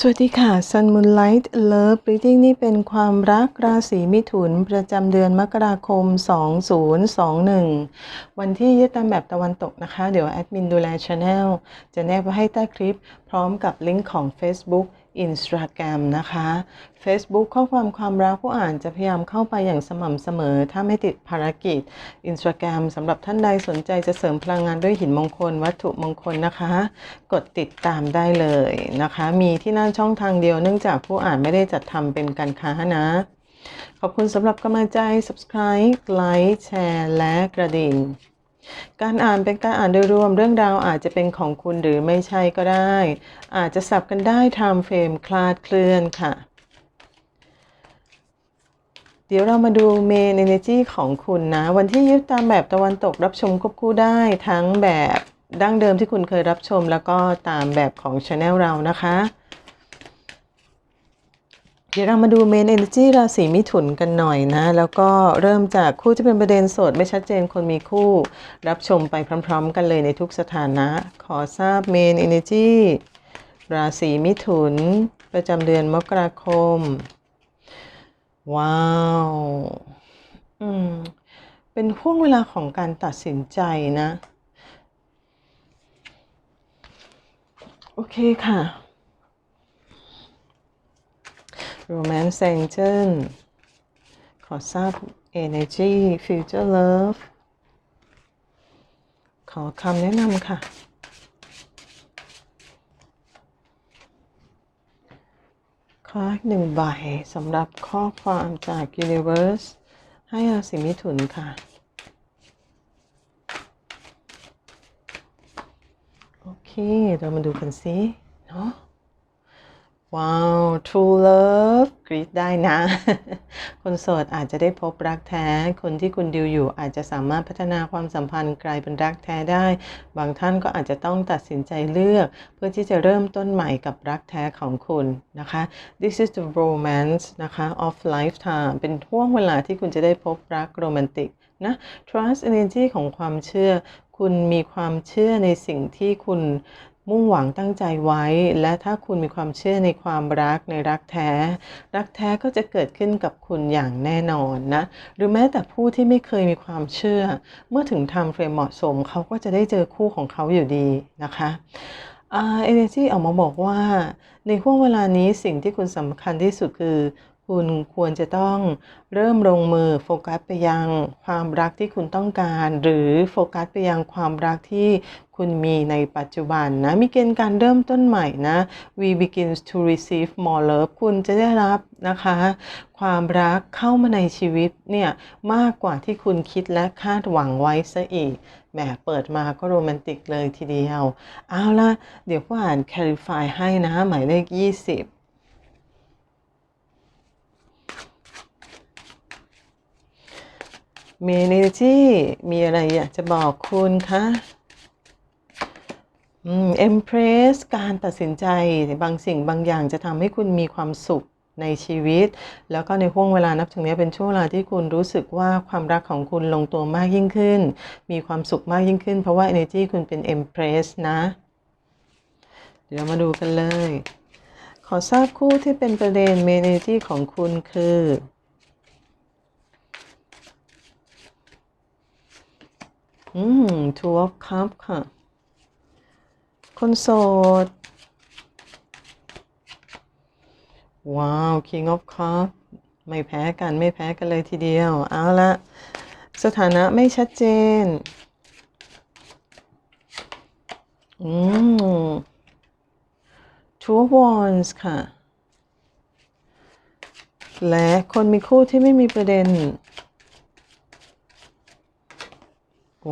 สวัสดีค่ะ Sun Moonlight Love Reading นี่เป็นความรักราศีมิถุน ประจำเดือนมกราคม 2021 วันที่ยึดตามแบบตะวันตกนะคะ เดี๋ยวแอดมินดูแลช anel จะแนบไว้ให้ใต้คลิป พร้อมกับลิงก์ของ Facebook Instagram นะคะ Facebook ข้อความความรักผู้อ่านจะพยายามเข้าไปอย่างสม่ำเสมอ ถ้าไม่ติดภารกิจ Instagram สำหรับท่านใดสนใจจะเสริมพลังงานด้วยหินมงคล วัตถุมงคลนะคะ กดติดตามได้เลยนะคะ มีที่นั่นช่องทางเดียวเนื่องจากผู้อ่านไม่ได้จัดทำเป็นการค้านะขอบคุณสำหรับกำลังใจ subscribe ไลค์แชร์ และกระดิ่ง การอ่านเป็นการอ่านโดยรวมเรื่องราวอาจจะเป็นของคุณหรือไม่ใช่ก็ได้ อาจจะสับกันได้ time frame คลาดเคลื่อนค่ะ เดี๋ยวเรามาดู main energy ของคุณนะ วันที่ยึดตามแบบตะวันตกรับชมควบคู่ได้ทั้งแบบดั้งเดิมที่คุณเคยรับชมแล้วก็ตามแบบของ Channel เรานะคะ ดี๋ยวเรามาดู main energy ราศีมิถุนกันหน่อยนะ แล้วก็เริ่มจากคู่ที่เป็นประเด็นสดไม่ชัดเจนคนมีคู่ รับชมไปพร้อม ๆ กันเลยในทุกสถานะ ขอทราบ main energy ราศีมิถุน ประจำเดือนมกราคม ว้าวอืมเป็นห่วงเวลาของการตัดสินใจนะ โอเคค่ะ Romance Angel ขอทราบ Energy Future Love ขอคำแนะนำค่ะขอหนึ่งใบสำหรับข้อความจาก Universe ให้ราศีมิถุนค่ะ โอเค เรามาดูกันสิเนาะ ว้าว True Love กรีดได้นะ คนโสดอาจจะได้พบรักแท้ คนที่คุณดิวอยู่อาจจะสามารถพัฒนาความสัมพันธ์กลายเป็นรักแท้ได้ บางท่านก็อาจจะต้องตัดสินใจเลือก เพื่อที่จะเริ่มต้นใหม่กับรักแท้ของคุณนะคะ This is the romance นะคะ of lifetime เป็นช่วงเวลาที่คุณจะได้พบรักโรแมนติกนะ Trust energy ของความเชื่อ คุณมีความเชื่อในสิ่งที่คุณ มุ่งหวังตั้งใจไว้ และถ้าคุณมีความเชื่อในความรักในรักแท้ รักแท้ก็จะเกิดขึ้นกับคุณอย่างแน่นอนนะ หรือแม้แต่ผู้ที่ไม่เคยมีความเชื่อ เมื่อถึงทำเฟรมเหมาะสมเขาก็จะได้เจอคู่ของเขาอยู่ดีนะคะอ่าเอเนจีออกมาบอกว่า ในห่วงเวลานี้สิ่งที่คุณสำคัญที่สุดคือ คุณควรจะต้องเริ่มลงมือโฟกัสไปยังความรักที่คุณต้องการ หรือโฟกัสไปยังความรักที่คุณมีในปัจจุบันนะมีเกณฑ์การเริ่มต้นใหม่นะ we begin to receive more love คุณจะได้รับนะคะ ความรักเข้ามาในชีวิตเนี่ยมากกว่าที่คุณคิดและคาดหวังไว้ซะอีกแหมเปิดมาก็โรแมนติกเลยทีเดียว เอาละเดี๋ยวผู้อ่าน clarify ให้นะ หมายเลข 20 มเนจี้มีอะไรอยากจะบอกคุณคะอืมเอ็มเพรสการตัดสินใจบางสิ่งบางอย่างจะทำให้คุณมีความสุขในชีวิต แล้วก็ในห่วงเวลานับถึงนี้เป็นช่วงเวลาที่คุณรู้สึกว่าความรักของคุณลงตัวมากยิ่งขึ้น มีความสุขมากยิ่งขึ้น เพราะว่า energy คุณเป็น Empress นะ เดี๋ยวมาดูกันเลย ขอทราบคู่ที่เป็นประเด็น energy ของคุณคือ อืม two of cup ค่ะ คนโสด ว้าว king of cup ไม่แพ้กันไม่แพ้กันเลยทีเดียว เอาละสถานะไม่ชัดเจน อืม two of wands ค่ะ และคนมีคู่ที่ไม่มีประเด็น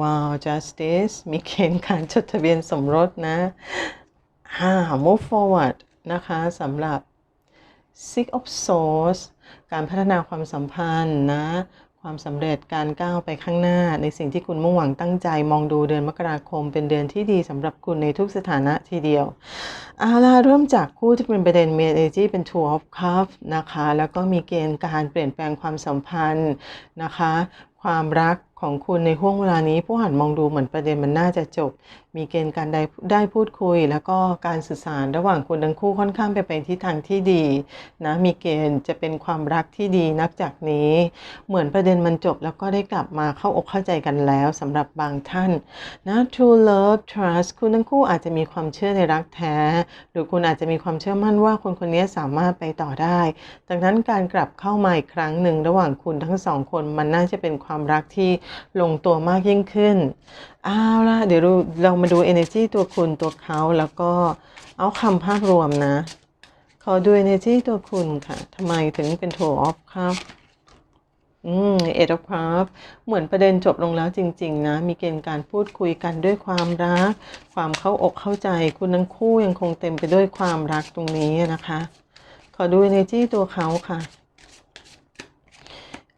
ว้าว justice มีเกณฑ์การจดทะเบียนสมรสนะฮ่า move forward นะคะสำหรับ six of swords การพัฒนาความสัมพันธ์นะ ความสำเร็จการก้าวไปข้างหน้า ในสิ่งที่คุณมุ่งหวังตั้งใจมองดูเดือนมกราคม เป็นเดือนที่ดีสำหรับคุณในทุกสถานะทีเดียวเอาล่ะเริ่มจากคู่ที่เป็นประเด็นเมเนจีเป็น two of cups นะคะ แล้วก็มีเกณฑ์การเปลี่ยนแปลงความสัมพันธ์นะคะ ความรักของคุณในห่วงเวลานี้ผู้หันมองดูเหมือนประเด็นมันน่าจะจบ มีเกณฑ์การได้ได้พูดคุย แล้วก็การสื่อสารระหว่างคุณทั้งคู่ค่อนข้างไปไปทิศทางที่ดีนะมีเกณฑ์จะเป็นความรักที่ดีนับจากนี้ เหมือนประเด็นมันจบแล้วก็ได้กลับมาเข้าอกเข้าใจกันแล้วสำหรับบางท่านนะ true love trust คุณทั้งคู่อาจจะมีความเชื่อในรักแท้ หรือคุณอาจจะมีความเชื่อมั่นว่าคนคนนี้สามารถไปต่อได้ดังนั้นการกลับเข้ามาอีกครั้งหนึ่งระหว่างคุณทั้งสองคนมันน่าจะเป็นความรักที่ลงตัวมากยิ่งขึ้นเอาล่ะเดี๋ยวเราเรามาดู energy ตัวคุณตัวเขาแล้วก็เอาคำภาพรวมนะ ขอดู energy ตัวคุณค่ะทำไมถึงเป็น two of cup อืม eight of cup เหมือนประเด็นจบลงแล้วจริง ๆ นะ มีเกณฑ์การพูดคุยกันด้วยความรัก ความเข้าอกเข้าใจคุณทั้งคู่ยังคงเต็มไปด้วยความรักตรงนี้นะคะ ขอดู energy ตัวเขาค่ะ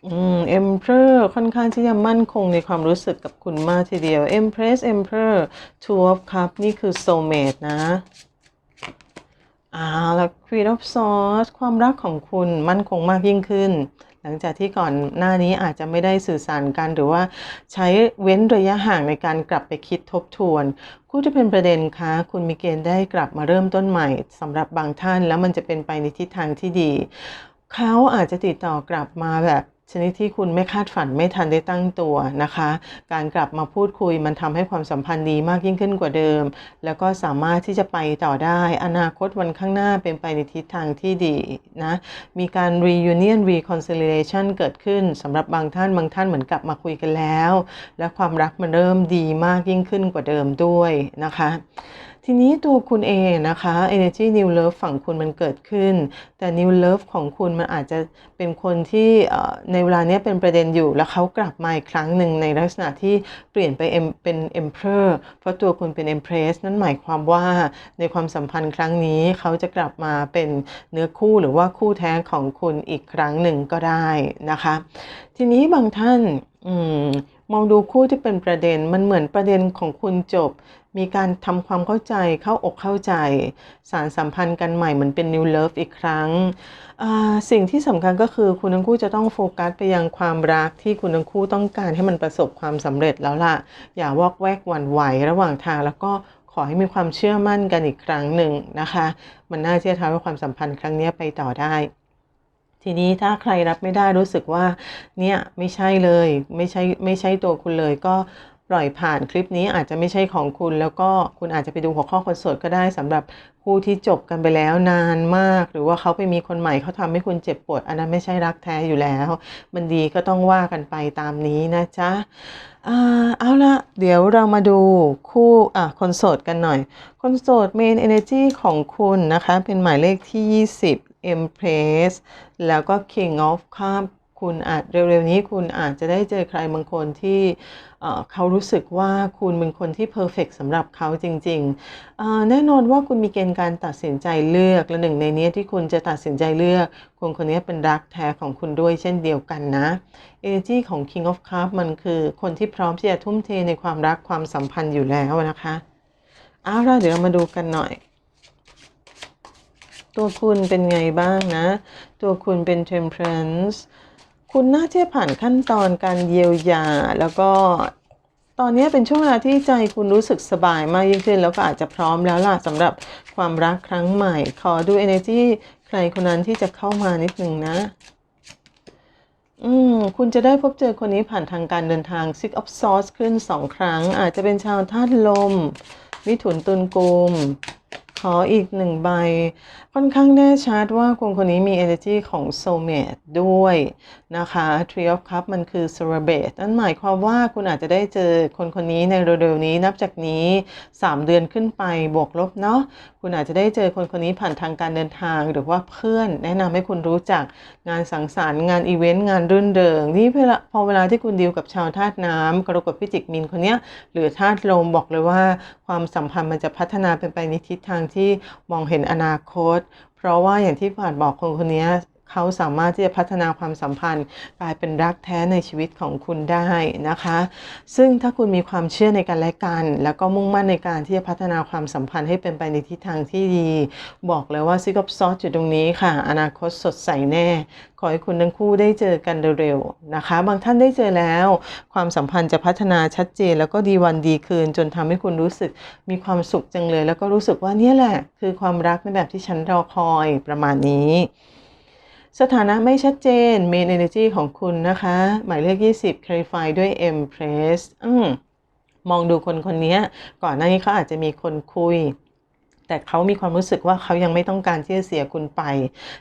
อืม Emperor ค่อนข้างที่จะมั่นคงในความรู้สึกกับคุณมากทีเดียว Empress Emperor Two of Cup นี่คือ soulmate นะอ่าแล้ว Queen of Swords ความรักของคุณมั่นคงมากยิ่งขึ้น หลังจากที่ก่อนหน้านี้อาจจะไม่ได้สื่อสารกันหรือว่าใช้เว้นระยะห่างในการกลับไปคิดทบทวน คู่ที่เป็นประเด็นคะคุณมีเกณฑ์ได้กลับมาเริ่มต้นใหม่สำหรับบางท่านแล้วมันจะเป็นไปในทิศทางที่ดี เขาอาจจะติดต่อกลับมาแบบ ชนิดที่คุณไม่คาดฝันไม่ทันได้ตั้งตัวนะคะ การกลับมาพูดคุยมันทำให้ความสัมพันธ์ดีมากยิ่งขึ้นกว่าเดิม แล้วก็สามารถที่จะไปต่อได้ อนาคตวันข้างหน้าเป็นไปในทิศทางที่ดีนะ มีการ reunion reconciliation เกิดขึ้นสำหรับบางท่านบางท่านเหมือนกลับมาคุยกันแล้ว และความรักมันเริ่มดีมากยิ่งขึ้นกว่าเดิมด้วยนะคะ ทีนี้ตัวคุณเองนะคะ energy new love ฝั่งคุณมันเกิดขึ้น แต่ new love ของคุณมันอาจจะเป็นคนที่ในเวลานี้เป็นประเด็นอยู่ แล้วเขากลับมาอีกครั้งหนึ่งในลักษณะที่เปลี่ยนไปเป็น emperor เพราะตัวคุณเป็น empress นั่นหมายความว่าในความสัมพันธ์ครั้งนี้เขาจะกลับมาเป็นเนื้อคู่หรือว่าคู่แท้ของคุณอีกครั้งหนึ่งก็ได้นะคะ ทีนี้บางท่านอมมองดูคู่ที่เป็นประเด็นมันเหมือนประเด็นของคุณจบ มีการทำความเข้าใจเข้าอกเข้าใจ สารสัมพันธ์กันใหม่เหมือนเป็น new love อีกครั้ง สิ่งที่สำคัญก็คือคุณทั้งคู่จะต้องโฟกัสไปยังความรักที่คุณทั้งคู่ต้องการให้มันประสบความสำเร็จแล้วล่ะ อย่าวอกแวกหวั่นไหวระหว่างทางแล้วก็ขอให้มีความเชื่อมั่นกันอีกครั้งหนึ่งนะคะ มันน่าที่จะทำให้ความสัมพันธ์ครั้งนี้ไปต่อได้ทีนี้ถ้าใครรับไม่ได้รู้สึกว่าเนี่ยไม่ใช่เลยไม่ใช่ไม่ใช่ตัวคุณเลยก็ ปล่อยผ่านคลิปนี้อาจจะไม่ใช่ของคุณ แล้วก็คุณอาจจะไปดูหัวข้อคนโสดก็ได้สำหรับคู่ที่จบกันไปแล้วนานมาก หรือว่าเขาไปมีคนใหม่เขาทำให้คุณเจ็บปวด อันนั้นไม่ใช่รักแท้อยู่แล้ว มันดีก็ต้องว่ากันไปตามนี้นะจ๊ะเอาละเดี๋ยวเรามาดูคู่อะคนโสดกันหน่อย คนโสด main energy ของคุณนะคะ เป็นหมายเลขที่ 20 Empress แล้วก็ King of Cups คุณอาจเร็วๆนี้คุณอาจจะได้เจอใครบางคนที่เขารู้สึกว่าคุณเป็นคนที่เพอร์เฟกสำหรับเขาจริงๆ แน่นอนว่าคุณมีเกณฑ์การตัดสินใจเลือก และหนึ่งในนี้ที่คุณจะตัดสินใจเลือก คนคนนี้เป็นรักแท้ของคุณด้วยเช่นเดียวกันนะ energy ของ King of Cups มันคือคนที่พร้อมที่จะทุ่มเทในความรักความสัมพันธ์อยู่แล้วนะคะเอาล่ะเดี๋ยวเรามาดูกันหน่อยตัวคุณเป็นไงบ้างนะ ตัวคุณเป็น temperance คุณน่าจะผ่านขั้นตอนการเยียวยา แล้วก็ตอนนี้เป็นช่วงเวลาที่ใจคุณรู้สึกสบายมากยิ่งขึ้น แล้วก็อาจจะพร้อมแล้วล่ะสำหรับความรักครั้งใหม่ ขอดู energy ใครคนนั้นที่จะเข้ามานิดนึงนะ อืม คุณจะได้พบเจอคนนี้ผ่านทางการเดินทาง Six of Swords ขึ้นสองครั้ง อาจจะเป็นชาวธาตุลม มิถุนตุลกุม ขออีกหนึ่งใบ ค่อนข้างแน่ชัดว่าคนคนนี้มี energy ของ soulmate ด้วยนะคะ Tree of Cup มันคือ celebrate นั่นหมายความว่าคุณอาจจะได้เจอคนคนนี้ในเร็วๆนี้นับจากนี้ 3 เดือนขึ้นไปบวกลบเนาะคุณอาจจะได้เจอคนคนนี้ผ่านทางการเดินทาง หรือว่าเพื่อนแนะนำให้คุณรู้จักงานสังสรรค์งานอีเวนต์งานรื่นเริงนี่พอเวลาที่คุณดีลกับชาวธาตุน้ำกรกฎพิจิกมินคนนี้หรือธาตุลมบอกเลยว่าความสัมพันธ์มันจะพัฒนาเป็นไปในทิศทางที่มองเห็นอนาคต เพราะว่าอย่างที่ผ่านบอกคนคนนี้ เขาสามารถที่จะพัฒนาความสัมพันธ์ กลายเป็นรักแท้ในชีวิตของคุณได้นะคะ ซึ่งถ้าคุณมีความเชื่อในกันและกัน แล้วก็มุ่งมั่นในการที่จะพัฒนาความสัมพันธ์ให้เป็นไปในทิศทางที่ดี บอกเลยว่าซิกอบซอสอยู่ตรงนี้ค่ะ อนาคตสดใสแน่ ขอให้คุณทั้งคู่ได้เจอกันเร็วๆนะคะ บางท่านได้เจอแล้ว ความสัมพันธ์จะพัฒนาชัดเจน แล้วก็ดีวันดีคืน จนทำให้คุณรู้สึกมีความสุขจังเลย แล้วก็รู้สึกว่านี่แหละ คือความรักในแบบที่ฉันรอคอยประมาณนี้ สถานะไม่ชัดเจน Main Energy ของคุณนะคะ หมายเลข 20 Clarify ด้วย Empress อืมมองดูคนคนนี้ก่อนหน้านี้เขาอาจจะมีคนคุย แต่เขามีความรู้สึกว่าเขายังไม่ต้องการที่จะเสียคุณไป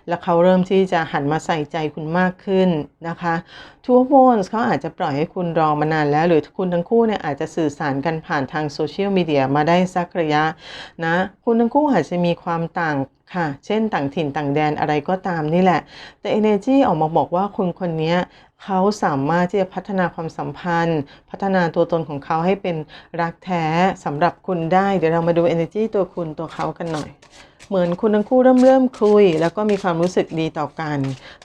แล้วเขาเริ่มที่จะหันมาใส่ใจคุณมากขึ้นนะคะ Two of Wands เขาอาจจะปล่อยให้คุณรอมานานแล้ว หรือคุณทั้งคู่เนี่ยอาจจะสื่อสารกันผ่านทางโซเชียลมีเดียมาได้สักระยะนะ คุณทั้งคู่อาจจะมีความต่าง ค่ะ เช่นต่างถิ่นต่างแดนอะไรก็ตามนี่แหละ แต่ energy ออกมาบอกว่าคนคนนี้เขาสามารถที่จะพัฒนาความสัมพันธ์ พัฒนาตัวตนของเขาให้เป็นรักแท้สำหรับคุณได้ เดี๋ยวเรามาดู energy ตัวคุณตัวเขากันหน่อย เหมือนคุณทั้งคู่เริ่มเริ่มคุย แล้วก็มีความรู้สึกดีต่อกัน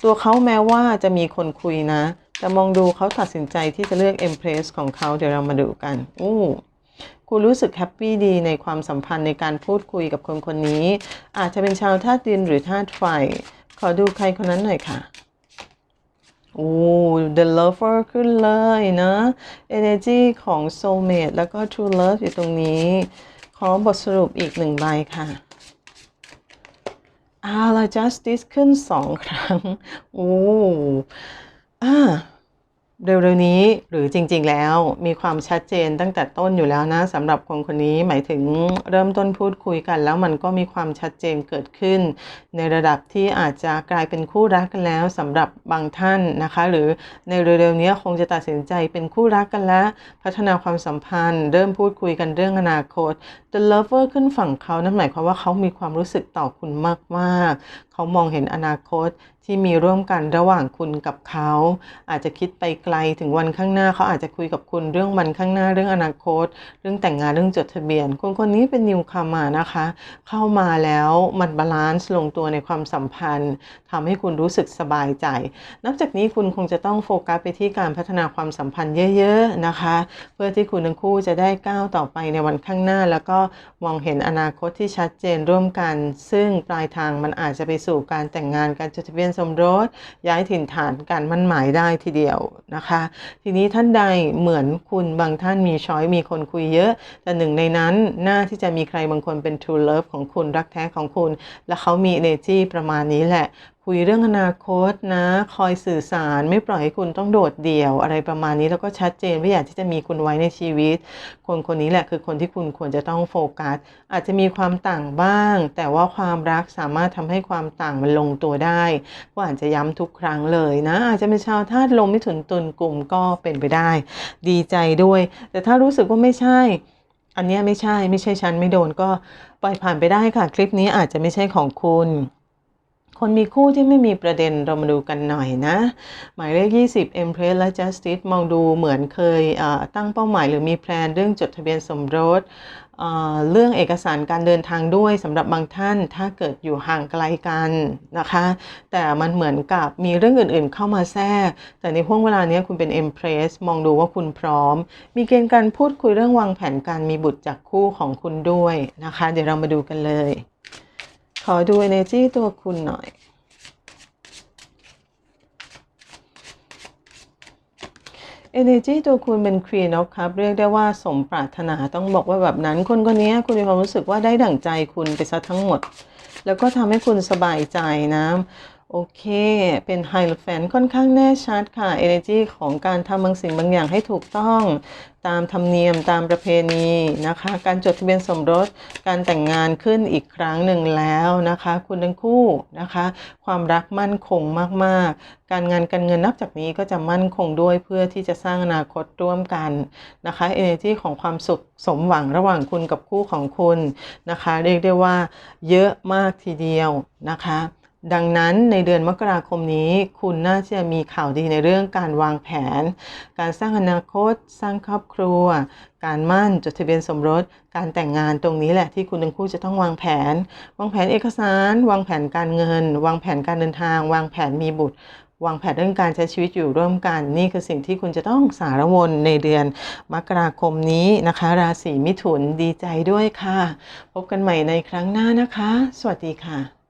ตัวเขาแม้ว่าจะมีคนคุยนะ แต่มองดูเขาตัดสินใจที่จะเลือก Empress ของเขาเดี๋ยวเรามาดูกัน อู้ คุณรู้สึกแฮปปี้ดีในความสัมพันธ์ในการพูดคุยกับคนคนนี้ อาจจะเป็นชาวธาตุดินหรือธาตุไฟ ขอดูใครคนนั้นหน่อยค่ะโอ้ The Lover ขึ้นเลยนะ Energy ของ Soulmate แล้วก็ True Love อยู่ตรงนี้ ขอบทสรุปอีกหนึ่งใบค่ะอาละ Justice ขึ้นสองครั้ง โอ้อ่า เร็วๆนี้หรือจริง ๆ แล้วมีความชัดเจนตั้งแต่ต้นอยู่แล้วนะสำหรับคนคนนี้หมายถึงเริ่มต้นพูดคุยกัน แล้วมันก็มีความชัดเจนเกิดขึ้น ในระดับที่อาจจะกลายเป็นคู่รักกันแล้วสำหรับบางท่านนะคะ หรือในเร็วๆนี้คงจะตัดสินใจเป็นคู่รักกันแล้ว พัฒนาความสัมพันธ์ เริ่มพูดคุยกันเรื่องอนาคต The Lover ขึ้นฝั่งเขานั่นหมายความว่าเขามีความรู้สึกต่อคุณมากๆเขามองเห็นอนาคตที่มีร่วมกันระหว่างคุณกับเขา อาจจะคิดไปไกลถึงวันข้างหน้าเขาอาจจะคุยกับคุณเรื่องวันข้างหน้าเรื่องอนาคต เรื่องแต่งงานเรื่องจดทะเบียน คนคนนี้เป็นนิวคามานะคะ เข้ามาแล้วมันบาลานซ์ลงตัวในความสัมพันธ์ทำให้คุณรู้สึกสบายใจ นับจากนี้คุณคงจะต้องโฟกัสไปที่การพัฒนาความสัมพันธ์เยอะๆนะคะ เพื่อที่คุณทั้งคู่จะได้ก้าวต่อไปในวันข้างหน้า แล้วก็มองเห็นอนาคตที่ชัดเจนร่วมกัน ซึ่งปลายทางมันอาจจะไปสู่การแต่งงานการจดทะเบียนสมรสย้ายถิ่นฐานการมั่นหมายได้ทีเดียวนะคะ ทีนี้ท่านใดเหมือนคุณบางท่านมีช้อยมีคนคุยเยอะ แต่หนึ่งในนั้นน่าที่จะมีใครบางคนเป็น true love ของคุณรักแท้ของคุณ และเขามี energy ประมาณนี้แหละ คุยเรื่องอนาคตนะ คอยสื่อสารไม่ปล่อยให้คุณต้องโดดเดี่ยวอะไรประมาณนี้แล้วก็ชัดเจนว่าอยากที่จะมีคุณไว้ในชีวิต คนคนนี้แหละคือคนที่คุณควรจะต้องโฟกัส อาจจะมีความต่างบ้าง แต่ว่าความรักสามารถทำให้ความต่างมันลงตัวได้ก็อาจจะย้ำทุกครั้งเลยนะ อาจจะเป็นชาวธาตุลมมิถุนตุลกลุ่มก็เป็นไปได้ ดีใจด้วย แต่ถ้ารู้สึกว่าไม่ใช่อันนี้ไม่ใช่ไม่ใช่ฉันไม่โดนก็ปล่อยผ่านไปได้ค่ะ คลิปนี้อาจจะไม่ใช่ของคุณ คนมีคู่ที่ไม่มีประเด็นเรามาดูกันหน่อยนะ หมายเลข 20 Empress และ Justice มองดูเหมือนเคยตั้งเป้าหมายหรือมีแพลนเรื่องจดทะเบียนสมรสเรื่องเอกสารการเดินทางด้วยสำหรับบางท่านถ้าเกิดอยู่ห่างไกลกันนะคะ แต่มันเหมือนกับมีเรื่องอื่นๆเข้ามาแทรก แต่ในห่วงเวลานี้คุณเป็น Empress มองดูว่าคุณพร้อม มีเกณฑ์การพูดคุยเรื่องวางแผนการมีบุตรจากคู่ของคุณด้วยนะคะ เดี๋ยวเรามาดูกันเลย ขอดู energy ตัวคุณหน่อย Energy ตัวคุณเป็น Queen of Cup เรียกได้ว่าสมปรารถนาต้องบอกว่าแบบนั้น คนคนนี้คุณมีความรู้สึกว่าได้ดั่งใจคุณไปซะทั้งหมด แล้วก็ทำให้คุณสบายใจนะ โอเค เป็นไฮแฟนค่อนข้างแน่ชัดค่ะ Energy ของการทำบางสิ่งบางอย่างให้ถูกต้องตามธรรมเนียมตามประเพณีนะคะ การจดทะเบียนสมรส การแต่งงานขึ้นอีกครั้งหนึ่งแล้วนะคะ คุณทั้งคู่นะคะ ความรักมั่นคงมากๆ การงานการเงินนับจากนี้ก็จะมั่นคงด้วยเพื่อที่จะสร้างอนาคตร่วมกันนะคะ Energy ของความสุขสมหวังระหว่างคุณกับคู่ของคุณนะคะ เรียกได้ว่าเยอะมากทีเดียวนะคะ ดังนั้นในเดือนมกราคมนี้ คุณน่าจะมีข่าวดีในเรื่องการวางแผน การสร้างอนาคต สร้างครอบครัว การมั่นจดทะเบียนสมรส การแต่งงานตรงนี้แหละที่คุณทั้งคู่จะต้องวางแผน วางแผนเอกสาร วางแผนการเงิน วางแผนการเดินทาง วางแผนมีบุตร วางแผนเรื่องการใช้ชีวิตอยู่ร่วมกัน นี่คือสิ่งที่คุณจะต้องสารวนในเดือนมกราคมนี้นะคะ ราศีมิถุนดีใจด้วยค่ะ พบกันใหม่ในครั้งหน้านะคะ สวัสดีค่ะ